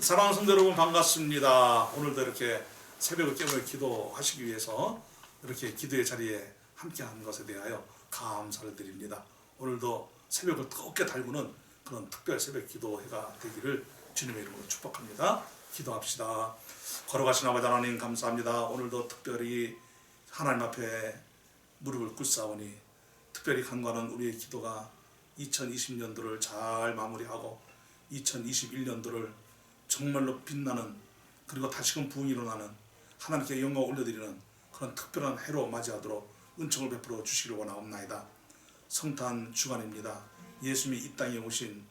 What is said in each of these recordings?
사랑하는 성도 여러분 반갑습니다. 오늘도 이렇게 새벽을 깨며 기도하시기 위해서 이렇게 기도의 자리에 함께한 것에 대하여 감사를 드립니다. 오늘도 새벽을 뜨겁게 달구는 그런 특별 새벽 기도회가 되기를 주님의 이름으로 축복합니다. 기도합시다. 걸어가신 아버지 하나님 감사합니다. 오늘도 특별히 하나님 앞에 무릎을 꿇사오니 특별히 간과하는 우리의 기도가 2020년도를 잘 마무리하고 2021년도를 정말로 빛나는 그리고 다시금 부흥이 일어나는 하나님께 영광 올려드리는 그런 특별한 해로 맞이하도록 은총을 베풀어 주시기를 원하옵나이다. 성탄 주간입니다. 예수님이 이 땅에 오신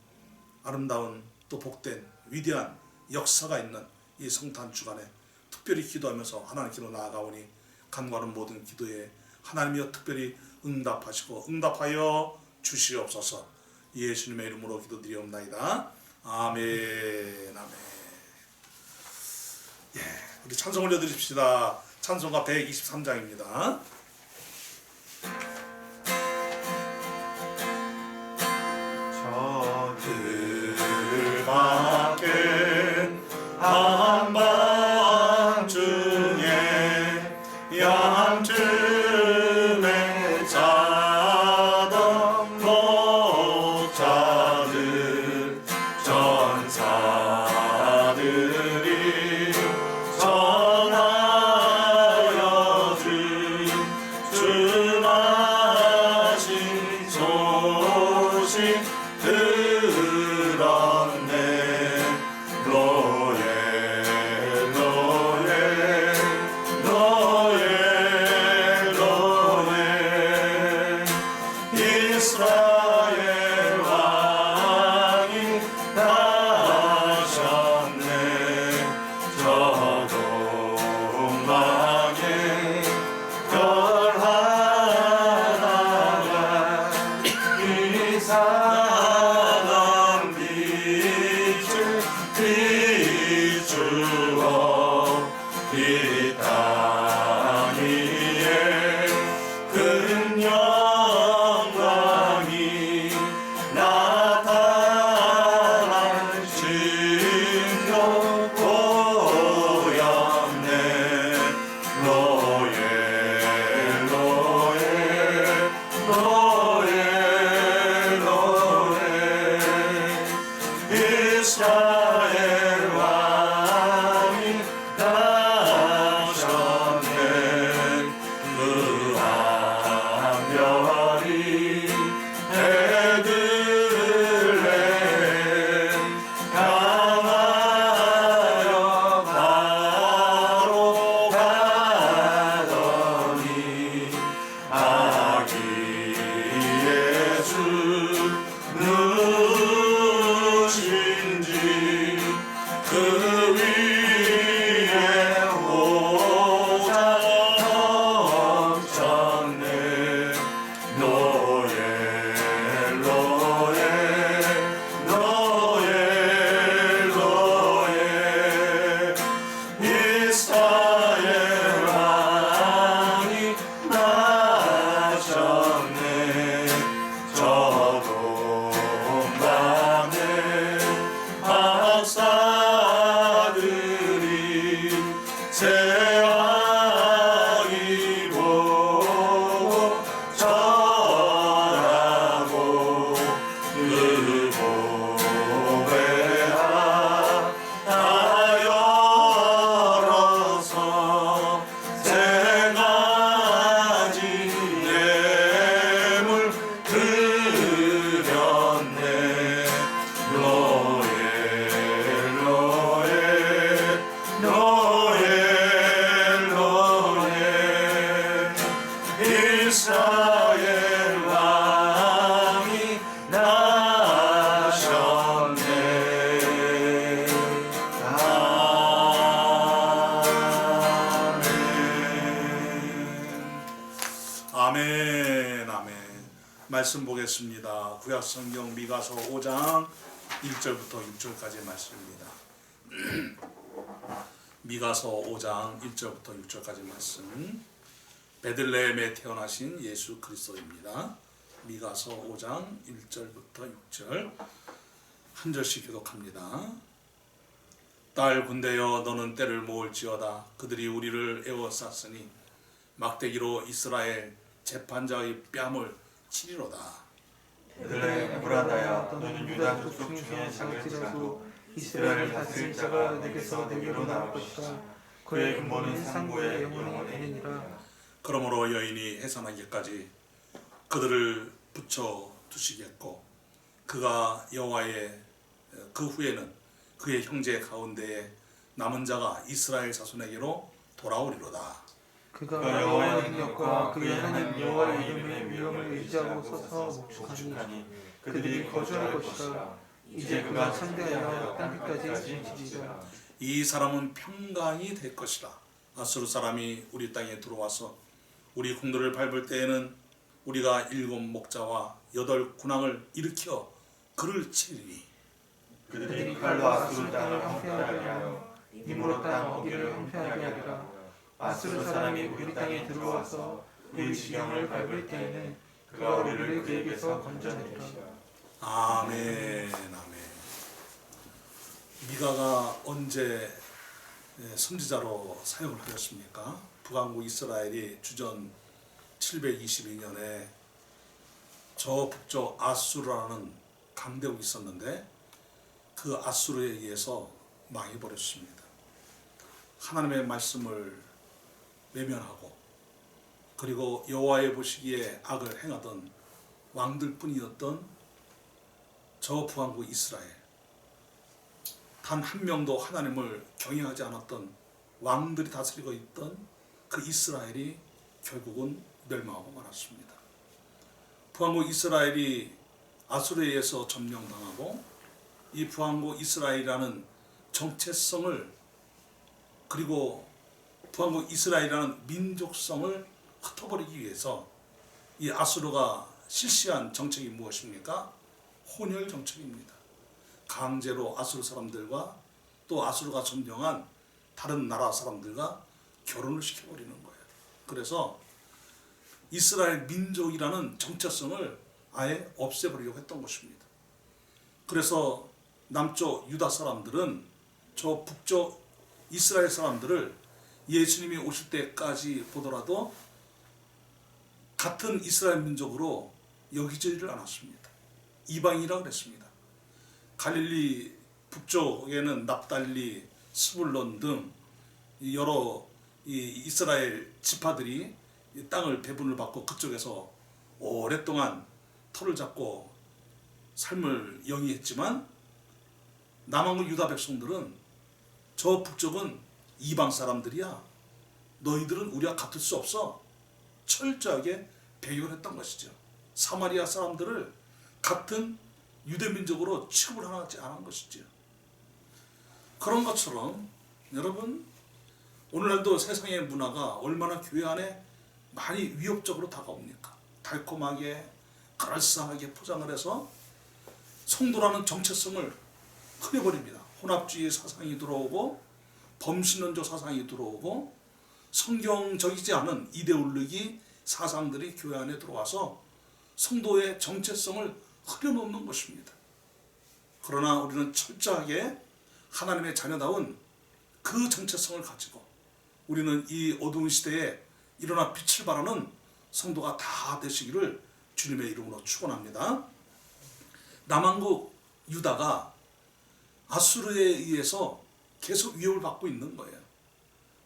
아름다운 또 복된 위대한 역사가 있는 이 성탄 주간에 특별히 기도하면서 하나님께로 나아가오니 간과하는 모든 기도에 하나님이여 특별히 응답하시고 응답하여 주시옵소서 예수님의 이름으로 기도드리옵나이다. 아멘 아멘 예, 우리 찬송 올려드립시다. 찬송가 123장입니다. 영광 구약 성경 미가서 5장 1절부터 6절까지의 말씀입니다 미가서 5장 1절부터 6절까지 말씀 베들레헴에 태어나신 예수 그리스도입니다. 미가서 5장 1절부터 6절 한 절씩 교독합니다. 딸 군대여 너는 때를 모을지어다 그들이 우리를 에워쌌으니 막대기로 이스라엘 재판자의 뺨을 치리로다 그들의 브라다야 너는 유다 족속 중에 작을지라도 이스라엘을 다스릴 자가 내게서 내게로 나올 것이라 그의 근본은 상고의 영원히 되느니라. 그러므로 여인이 해산하기까지 그들을 붙여 두시겠고 그가 여호와의 그 후에는 그의 형제 가운데에 남은 자가 이스라엘 자손에게로 돌아오리로다 그가 여호와의 능력과 그의 하나님 여호와의 이름의 위엄을 의지하고 서서 목축하니 그들이 거주할 것이라 이제 그가 상대하여 땅 끝까지 진치리라. 이 사람은 평강이 될 것이라 아수르 사람이 우리 땅에 들어와서 우리 궁들을 밟을 때에는 우리가 일곱 목자와 여덟 군왕을 일으켜 그를 치리니. 그들이 칼로 아수르 땅을 황폐하게 하여 이므로 땅 어기를 황폐하게 하리라 아수르 사람이 우리 땅에 들어와서 우리 지경을 밟을 때에는 그가 우리를 그에게서 건져내리라 아멘 아멘 미가가 언제 예, 선지자로 사역을 하였습니까? 북왕국 이스라엘이 주전 722년에 저 북쪽 아수르라는 강대국이 있었는데 그 아수르에 의해서 망해버렸습니다. 하나님의 말씀을 외면하고 그리고 여호와의 보시기에 악을 행하던 왕들뿐이었던 저 북왕국 이스라엘 단 한 명도 하나님을 경외하지 않았던 왕들이 다스리고 있던 그 이스라엘이 결국은 멸망하고 말았습니다. 북왕국 이스라엘이 아수르에 의해서 점령당하고 이 북왕국 이스라엘이라는 정체성을 그리고 북왕국 이스라엘이라는 민족성을 흩어버리기 위해서 이 아수르가 실시한 정책이 무엇입니까? 혼혈 정책입니다. 강제로 아수르 사람들과 또 아수르가 점령한 다른 나라 사람들과 결혼을 시켜버리는 거예요. 그래서 이스라엘 민족이라는 정체성을 아예 없애버리려고 했던 것입니다. 그래서 남쪽 유다 사람들은 저 북쪽 이스라엘 사람들을 예수님이 오실 때까지 보더라도 같은 이스라엘 민족으로 여기지를 않았습니다. 이방이라 그랬습니다. 갈릴리 북쪽에는 납달리, 스불론 등 여러 이 이스라엘 지파들이 이 땅을 배분을 받고 그쪽에서 오랫동안 터를 잡고 삶을 영위했지만 남한국 유다 백성들은 저 북쪽은 이방 사람들이야. 너희들은 우리와 같을 수 없어. 철저하게 배교했던 것이죠. 사마리아 사람들을 같은 유대 민족으로 취급을 하지 않은 것이죠. 그런 것처럼 여러분 오늘날도 세상의 문화가 얼마나 교회 안에 많이 위협적으로 다가옵니까? 달콤하게 그럴싸하게 포장을 해서 성도라는 정체성을 흐려버립니다. 혼합주의 사상이 들어오고 범신론적 사상이 들어오고 성경적이지 않은 이데올로기 사상들이 교회 안에 들어와서 성도의 정체성을 흐려놓는 것입니다. 그러나 우리는 철저하게 하나님의 자녀다운 그 정체성을 가지고 우리는 이 어두운 시대에 일어나 빛을 발하는 성도가 다 되시기를 주님의 이름으로 축원합니다. 남한국 유다가 아수르에 의해서 계속 위협을 받고 있는 거예요.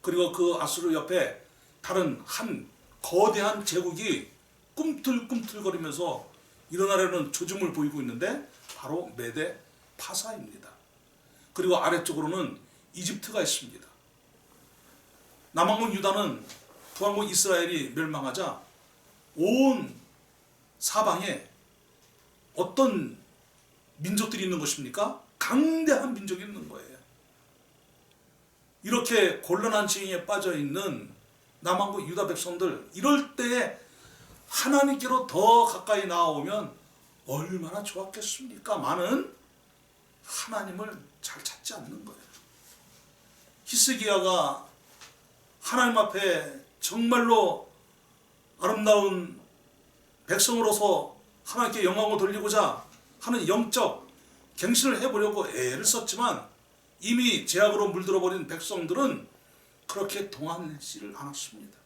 그리고 그 아수르 옆에 다른 한 거대한 제국이 꿈틀꿈틀거리면서 일어나려는 조짐을 보이고 있는데 바로 메데 파사입니다. 그리고 아래쪽으로는 이집트가 있습니다. 남한국 유다는 북한국 이스라엘이 멸망하자 온 사방에 어떤 민족들이 있는 것입니까? 강대한 민족이 있는 거예요. 이렇게 곤란한 지형에 빠져 있는 남한국 유다 백성들 이럴 때에 하나님께로 더 가까이 나오면 얼마나 좋았겠습니까? 많은 하나님을 잘 찾지 않는 거예요. 히스기야가 하나님 앞에 정말로 아름다운 백성으로서 하나님께 영광을 돌리고자 하는 영적 갱신을 해보려고 애를 썼지만 이미 제약으로 물들어 버린 백성들은 그렇게 동안지를 않았습니다.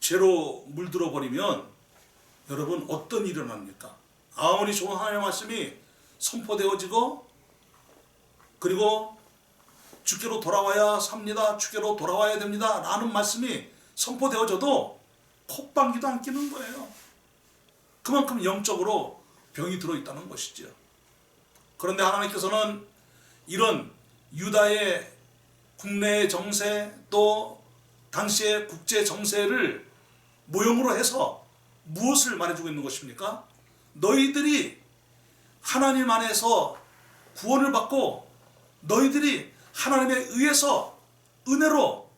죄로 물들어 버리면 여러분 어떤 일이 일어납니까? 아무리 좋은 하나님의 말씀이 선포되어지고 그리고 주께로 돌아와야 삽니다. 주께로 돌아와야 됩니다. 라는 말씀이 선포되어져도 콧방귀도 안 끼는 거예요. 그만큼 영적으로 병이 들어있다는 것이죠. 그런데 하나님께서는 이런 유다의 국내 정세 또 당시의 국제 정세를 모형으로 해서 무엇을 말해주고 있는 것입니까? 너희들이 하나님 안에서 구원을 받고 너희들이 하나님에 의해서 은혜로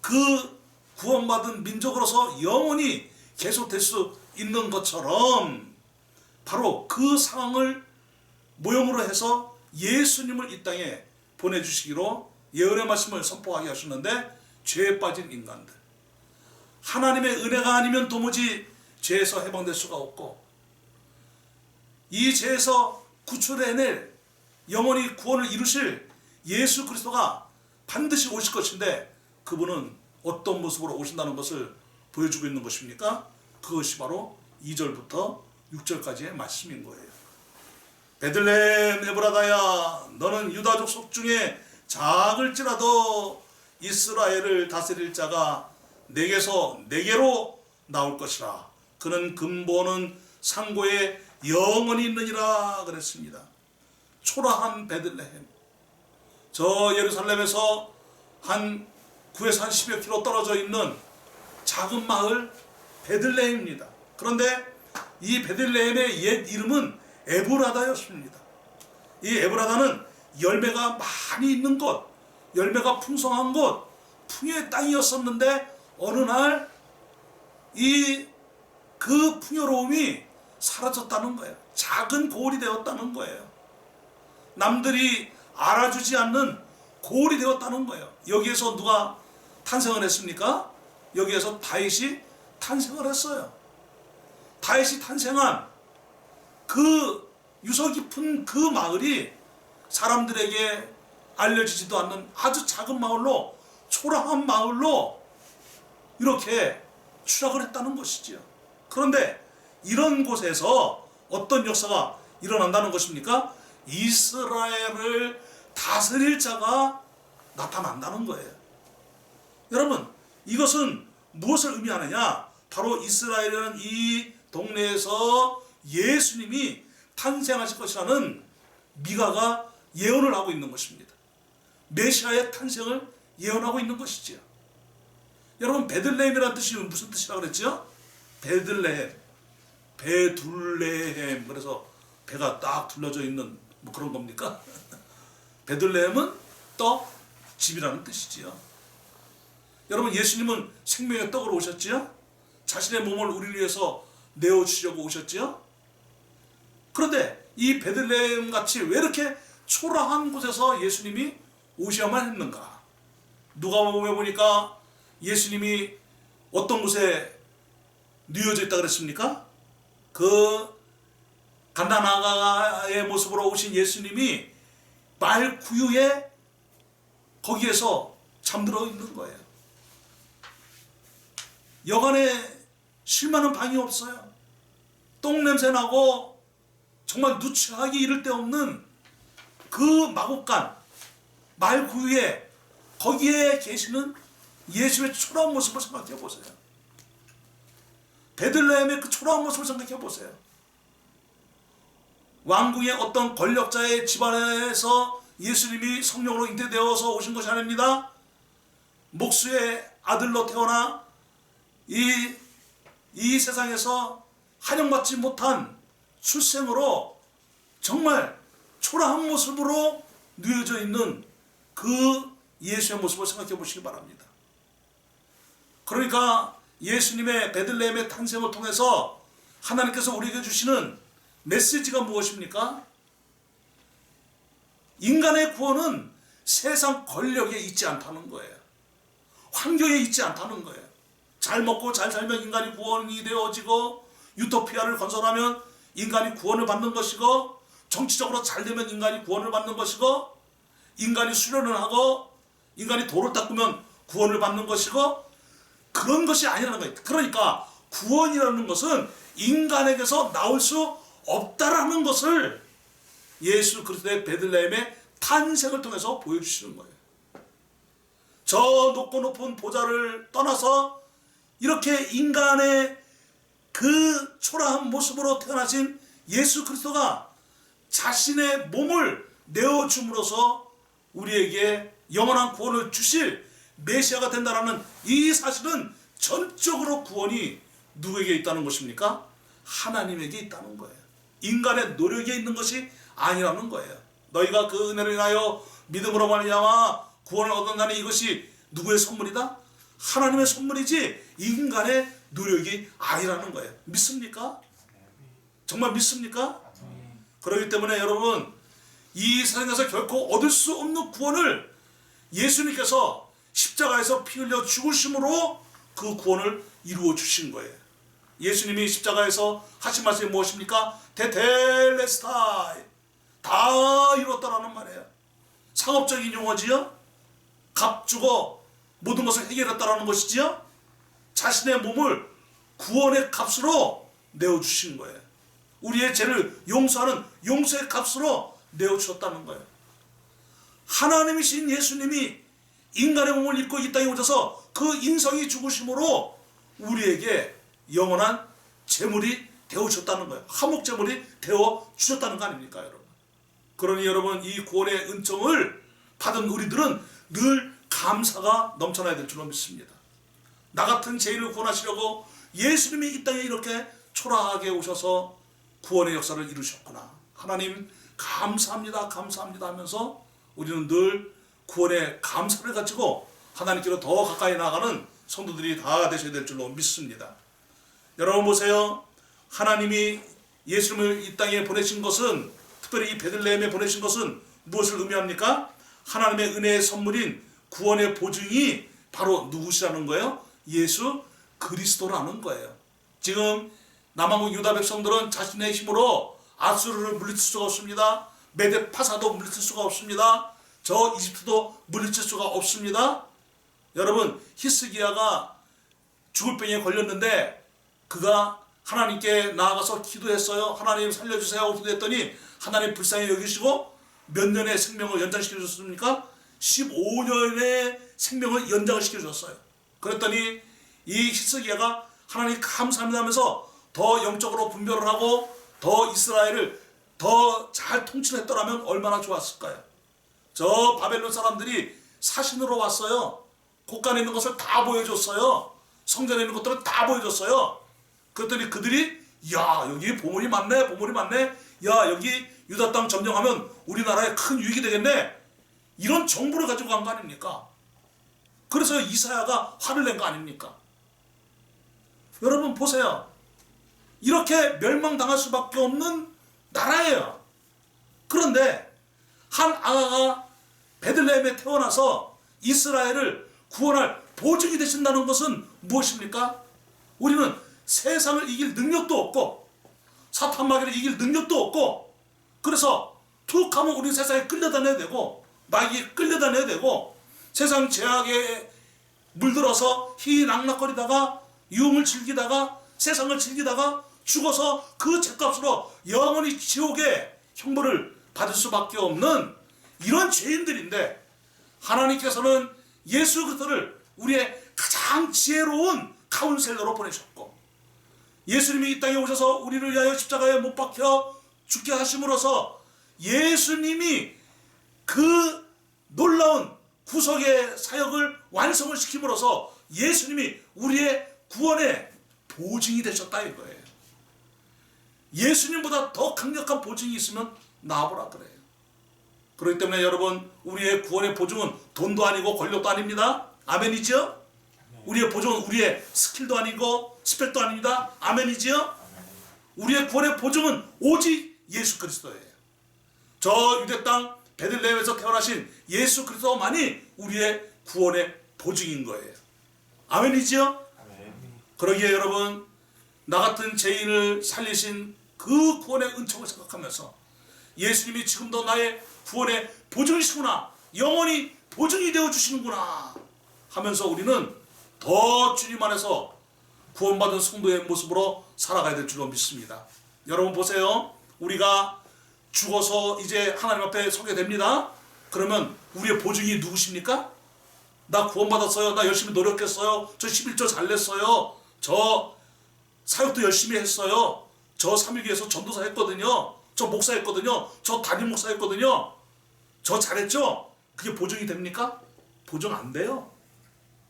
그 구원받은 민족으로서 영원히 계속될 수 있는 것처럼 바로 그 상황을 모형으로 해서 예수님을 이 땅에 보내주시기로 예언의 말씀을 선포하게 하셨는데 죄에 빠진 인간들 하나님의 은혜가 아니면 도무지 죄에서 해방될 수가 없고 이 죄에서 구출해낼 영원히 구원을 이루실 예수 그리스도가 반드시 오실 것인데 그분은 어떤 모습으로 오신다는 것을 보여주고 있는 것입니까? 그것이 바로 2절부터 6절까지의 말씀인 거예요. 베들레헴 에브라다야 너는 유다족 속 중에 작을지라도 이스라엘을 다스릴 자가 내게서 내게로 나올 것이라 그는 근본은 상고에 영원히 있느니라 그랬습니다. 초라한 베들레헴 저 예루살렘에서 한 9에서 한 10여 킬로 떨어져 있는 작은 마을 베들레헴입니다. 그런데 이 베들레헴의 옛 이름은 에브라다였습니다. 이 에브라다는 열매가 많이 있는 곳, 열매가 풍성한 곳, 풍요의 땅이었었는데 어느 날 이 그 풍요로움이 사라졌다는 거예요. 작은 고을이 되었다는 거예요. 남들이 알아주지 않는 고을이 되었다는 거예요. 여기에서 누가 탄생을 했습니까? 여기에서 다윗이 탄생을 했어요. 다윗이 탄생한 그 유서 깊은 그 마을이 사람들에게 알려지지도 않는 아주 작은 마을로 초라한 마을로 이렇게 추락을 했다는 것이지요. 그런데 이런 곳에서 어떤 역사가 일어난다는 것입니까? 이스라엘을 다스릴 자가 나타난다는 거예요. 여러분, 이것은 무엇을 의미하느냐? 바로 이스라엘이라는 이 동네에서 예수님이 탄생하실 것이라는 미가가 예언을 하고 있는 것입니다. 메시아의 탄생을 예언하고 있는 것이지요. 여러분 베들레헴이라는 뜻이 무슨 뜻이라고 그랬죠? 베들레헴, 베둘레헴. 그래서 배가 딱 둘러져 있는 뭐 그런 겁니까? 베들레헴은 떡, 집이라는 뜻이지요. 여러분 예수님은 생명의 떡으로 오셨지요? 자신의 몸을 우리를 위해서 내어 주려고 오셨지요? 그런데 이 베들레헴 같이 왜 이렇게 초라한 곳에서 예수님이 오셔야만 했는가? 누가복음에 보니까 예수님이 어떤 곳에 누워져 있다 그랬습니까? 그 간다나가의 모습으로 오신 예수님이 말 구유에 거기에서 잠들어 있는 거예요. 여간에 쉴만한 방이 없어요. 똥 냄새 나고 정말 누추하기 이를 데 없는 그 마곡간 말 구유에 거기에 계시는 예수의 초라한 모습을 생각해 보세요. 베들레헴의 그 초라한 모습을 생각해 보세요. 왕궁의 어떤 권력자의 집안에서 예수님이 성령으로 잉태되어서 오신 것이 아닙니다. 목수의 아들로 태어나 이, 이 세상에서 환영받지 못한 출생으로 정말 초라한 모습으로 누워져 있는 그 예수의 모습을 생각해 보시기 바랍니다. 그러니까 예수님의 베들레헴의 탄생을 통해서 하나님께서 우리에게 주시는 메시지가 무엇입니까? 인간의 구원은 세상 권력에 있지 않다는 거예요. 환경에 있지 않다는 거예요. 잘 먹고 잘 살면 인간이 구원이 되어지고 유토피아를 건설하면 인간이 구원을 받는 것이고 정치적으로 잘 되면 인간이 구원을 받는 것이고 인간이 수련을 하고 인간이 돌을 닦으면 구원을 받는 것이고 그런 것이 아니라는 거예요. 그러니까 구원이라는 것은 인간에게서 나올 수 없다라는 것을 예수 그리스도의 베들레헴의 탄생을 통해서 보여주시는 거예요. 저 높고 높은 보좌를 떠나서 이렇게 인간의 그 초라한 모습으로 태어나신 예수 그리스도가 자신의 몸을 내어 줌으로써 우리에게 영원한 구원을 주실 메시아가 된다라는 이 사실은 전적으로 구원이 누구에게 있다는 것입니까? 하나님에게 있다는 거예요. 인간의 노력에 있는 것이 아니라는 거예요. 너희가 그 은혜를 인하여 믿음으로 말미암아 구원을 얻었다는 이것이 누구의 선물이다? 하나님의 선물이지 인간의 노력이 아니라는 거예요. 믿습니까? 정말 믿습니까? 그렇기 때문에 여러분 이 세상에서 결코 얻을 수 없는 구원을 예수님께서 십자가에서 피 흘려 죽으심으로 그 구원을 이루어 주신 거예요. 예수님이 십자가에서 하신 말씀이 무엇입니까? 테텔레스타이 다 이뤘다라는 말이에요. 상업적인 용어지요. 값 주고 모든 것을 해결했다라는 것이지요. 자신의 몸을 구원의 값으로 내어 주신 거예요. 우리의 죄를 용서하는 용서의 값으로 내어 주셨다는 거예요. 하나님이신 예수님이 인간의 몸을 입고 이 땅에 오셔서 그 인성이 죽으심으로 우리에게 영원한 재물이 되어 주셨다는 거예요. 화목 재물이 되어 주셨다는 거 아닙니까, 여러분? 그러니 여러분 이 구원의 은총을 받은 우리들은 늘 감사가 넘쳐나야 될 줄로 믿습니다. 나 같은 죄인을 구원하시려고 예수님이 이 땅에 이렇게 초라하게 오셔서 구원의 역사를 이루셨구나. 하나님 감사합니다, 감사합니다 하면서 우리는 늘 구원의 감사를 가지고 하나님께로 더 가까이 나가는 성도들이 다 되셔야 될 줄로 믿습니다. 여러분 보세요. 하나님이 예수님을 이 땅에 보내신 것은 특별히 이 베들레헴에 보내신 것은 무엇을 의미합니까? 하나님의 은혜의 선물인 구원의 보증이 바로 누구시라는 거예요? 예수 그리스도라는 거예요. 지금 남한국 유다 백성들은 자신의 힘으로 아수르를 물리칠 수가 없습니다. 메데 파사도 물리칠 수가 없습니다. 저 이집트도 물리칠 수가 없습니다. 여러분 히스기야가 죽을 병에 걸렸는데 그가 하나님께 나아가서 기도했어요. 하나님 살려주세요 하고 기도했더니 하나님 불쌍히 여기시고 몇 년의 생명을 연장시켜 주셨습니까? 15년의 생명을 연장을 시켜 주셨어요. 그랬더니 이 히스기야가 하나님 감사합니다 하면서 더 영적으로 분별을 하고 더 이스라엘을 더 잘 통치했더라면 얼마나 좋았을까요? 저 바벨론 사람들이 사신으로 왔어요. 곳간에 있는 것을 다 보여줬어요. 성전에 있는 것들을 다 보여줬어요. 그랬더니 그들이 야 여기 보물이 많네 보물이 많네 야 여기 유다 땅 점령하면 우리나라에 큰 유익이 되겠네 이런 정보를 가지고 간 거 아닙니까? 그래서 이사야가 화를 낸 거 아닙니까? 여러분 보세요. 이렇게 멸망당할 수밖에 없는 나라예요. 그런데 한 아가가 베들레헴에 태어나서 이스라엘을 구원할 보증이 되신다는 것은 무엇입니까? 우리는 세상을 이길 능력도 없고 사탄 마귀를 이길 능력도 없고 그래서 툭 하면 우리 세상에 끌려다녀야 되고 마귀에 끌려다녀야 되고 세상 죄악에 물들어서 희낙낙거리다가 유흥을 즐기다가 세상을 즐기다가 죽어서 그 죄값으로 영원히 지옥의 형벌을 받을 수밖에 없는 이런 죄인들인데 하나님께서는 예수 그리스도를 우리의 가장 지혜로운 카운셀러로 보내셨고 예수님이 이 땅에 오셔서 우리를 위하여 십자가에 못 박혀 죽게 하심으로써 예수님이 그 놀라운 구속의 사역을 완성을 시킴으로써 예수님이 우리의 구원의 보증이 되셨다 이거예요. 예수님보다 더 강력한 보증이 있으면 나보라 그래요. 그렇기 때문에 여러분 우리의 구원의 보증은 돈도 아니고 권력도 아닙니다. 아멘이죠? 우리의 보증은 우리의 스킬도 아니고 스펙도 아닙니다. 아멘이지요? 우리의 구원의 보증은 오직 예수 그리스도예요. 저 유대 땅 베들레헴에서 태어나신 예수 그리스도만이 우리의 구원의 보증인 거예요. 아멘이지요? 그러기에 여러분 나 같은 죄인을 살리신 그 구원의 은총을 생각하면서 예수님이 지금도 나의 구원의 보증이시구나 영원히 보증이 되어 주시는구나 하면서 우리는 더 주님 안에서 구원받은 성도의 모습으로 살아가야 될 줄로 믿습니다. 여러분 보세요. 우리가 죽어서 이제 하나님 앞에 서게 됩니다. 그러면 우리의 보증이 누구십니까? 나 구원받았어요. 나 열심히 노력했어요. 저 11조 잘 냈어요. 저 사역도 열심히 했어요. 저 3일기에서 전도사 했거든요. 저 목사 했거든요. 저 담임 목사 했거든요. 저 잘했죠? 그게 보증이 됩니까? 보증 안 돼요.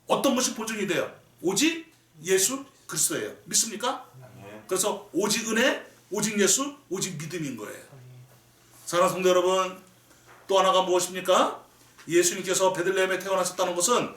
어떤 것이 보증이 돼요? 오직 예수 그리스도예요. 믿습니까? 아멘. 그래서 오직 은혜, 오직 예수, 오직 믿음인 거예요. 사랑하는 성도 여러분, 또 하나가 무엇입니까? 예수님께서 베들레헴에 태어나셨다는 것은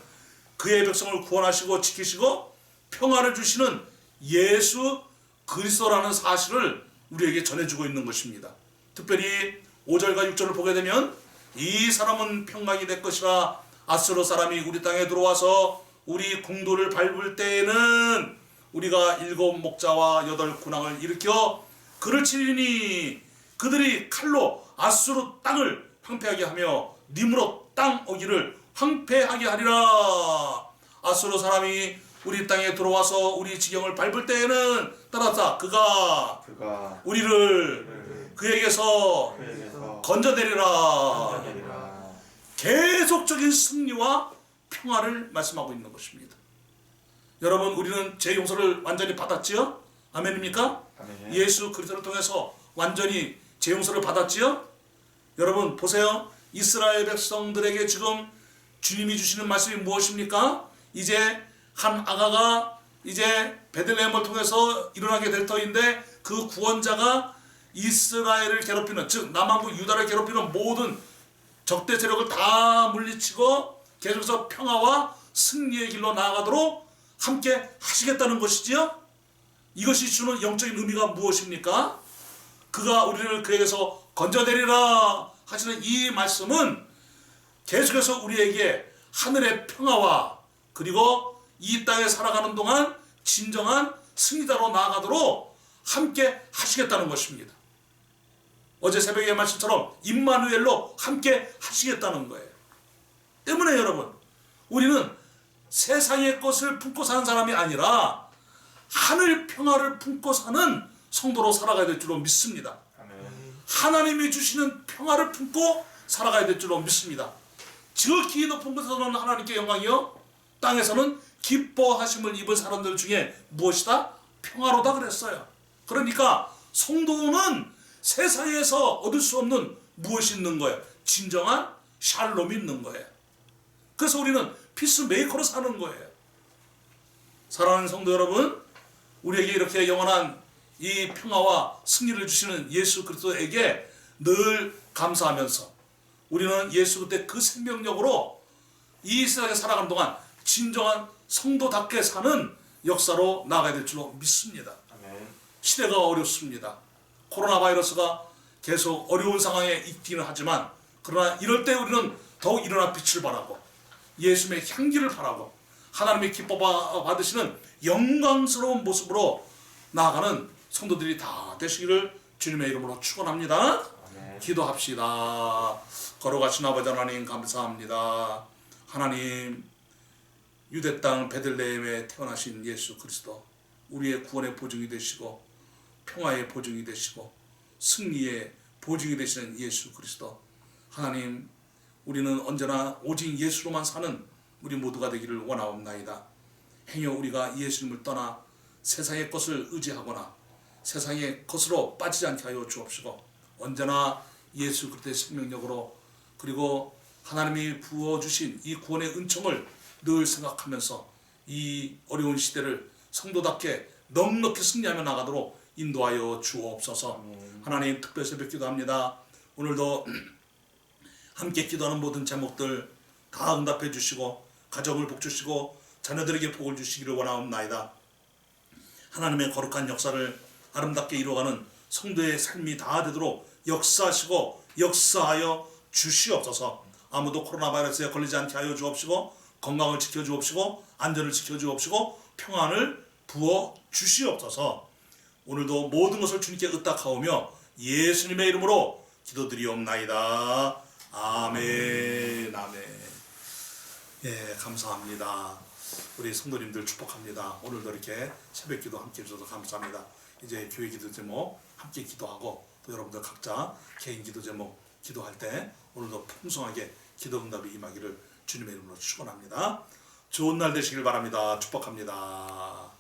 그의 백성을 구원하시고 지키시고 평화를 주시는 예수 그리스도라는 사실을 우리에게 전해주고 있는 것입니다. 특별히 5절과 6절을 보게 되면 이 사람은 평강이 될 것이라 아스로 사람이 우리 땅에 들어와서 우리 궁도를 밟을 때에는 우리가 일곱 목자와 여덟 군왕을 일으켜 그를 치리니 그들이 칼로 아수르 땅을 황폐하게 하며 니무로 땅 어기를 황폐하게 하리라 아수르 사람이 우리 땅에 들어와서 우리 지경을 밟을 때에는 따라서 그가 그가 우리를 그에게서 그에게서 건져내리라 건져내리라. 계속적인 승리와 평화를 말씀하고 있는 것입니다. 여러분 우리는 제 용서를 완전히 받았지요? 아멘입니까? 아멘. 예수 그리스도를 통해서 완전히 제 용서를 받았지요? 여러분 보세요. 이스라엘 백성들에게 지금 주님이 주시는 말씀이 무엇입니까? 이제 한 아가가 이제 베들레헴을 통해서 일어나게 될 터인데 그 구원자가 이스라엘을 괴롭히는 즉 남한국 유다를 괴롭히는 모든 적대 세력을 다 물리치고 계속해서 평화와 승리의 길로 나아가도록 함께 하시겠다는 것이지요. 이것이 주는 영적인 의미가 무엇입니까? 그가 우리를 그에게서 건져내리라 하시는 이 말씀은 계속해서 우리에게 하늘의 평화와 그리고 이 땅에 살아가는 동안 진정한 승리자로 나아가도록 함께 하시겠다는 것입니다. 어제 새벽의 말씀처럼 임마누엘로 함께 하시겠다는 거예요. 때문에 여러분 우리는 세상의 것을 품고 사는 사람이 아니라 하늘 평화를 품고 사는 성도로 살아가야 될 줄로 믿습니다. 하나님이 주시는 평화를 품고 살아가야 될 줄로 믿습니다. 지극히 높은 곳에서는 하나님께 영광이요 땅에서는 기뻐하심을 입은 사람들 중에 무엇이다? 평화로다 그랬어요. 그러니까 성도는 세상에서 얻을 수 없는 무엇이 있는 거예요? 진정한 샬롬이 있는 거예요. 그래서 우리는 피스메이커로 사는 거예요. 사랑하는 성도 여러분, 우리에게 이렇게 영원한 이 평화와 승리를 주시는 예수 그리스도에게 늘 감사하면서 우리는 예수 그때 그 생명력으로 이 세상에 살아가는 동안 진정한 성도답게 사는 역사로 나가야 될 줄로 믿습니다. 아멘. 시대가 어렵습니다. 코로나 바이러스가 계속 어려운 상황에 있기는 하지만 그러나 이럴 때 우리는 더욱 일어나 빛을 발하고 예수님의 향기를 바라고 하나님의 기뻐 바- 받으시는 영광스러운 모습으로 나아가는 성도들이 다 되시기를 주님의 이름으로 축원합니다. 기도합시다. 걸어가신 아버지 하나님 감사합니다. 하나님 유대 땅 베들레헴에 태어나신 예수 그리스도 우리의 구원의 보증이 되시고 평화의 보증이 되시고 승리의 보증이 되시는 예수 그리스도 하나님 우리는 언제나 오직 예수로만 사는 우리 모두가 되기를 원하옵나이다. 행여 우리가 예수님을 떠나 세상의 것을 의지하거나 세상의 것으로 빠지지 않게 하여 주옵시고 언제나 예수 그리스도의 생명력으로 그리고 하나님이 부어 주신 이 구원의 은총을 늘 생각하면서 이 어려운 시대를 성도답게 넉넉히 승리하며 나가도록 인도하여 주옵소서. 하나님 특별 새벽 기도합니다. 오늘도 함께 기도하는 모든 제목들 다 응답해 주시고 가정을 복 주시고 자녀들에게 복을 주시기를 원하옵나이다. 하나님의 거룩한 역사를 아름답게 이루어가는 성도의 삶이 다 되도록 역사하시고 역사하여 주시옵소서. 아무도 코로나 바이러스에 걸리지 않게 하여 주옵시고 건강을 지켜 주옵시고 안전을 지켜 주옵시고 평안을 부어 주시옵소서. 오늘도 모든 것을 주님께 의탁하오며 예수님의 이름으로 기도드리옵나이다. 아멘 아멘 예 감사합니다 우리 성도님들 축복합니다 오늘도 이렇게 새벽 기도 함께 해주셔서 감사합니다 이제 교회 기도 제목 함께 기도하고 또 여러분들 각자 개인 기도 제목 기도할 때 오늘도 풍성하게 기도 응답이 임하기를 주님의 이름으로 축원합니다. 좋은 날 되시길 바랍니다. 축복합니다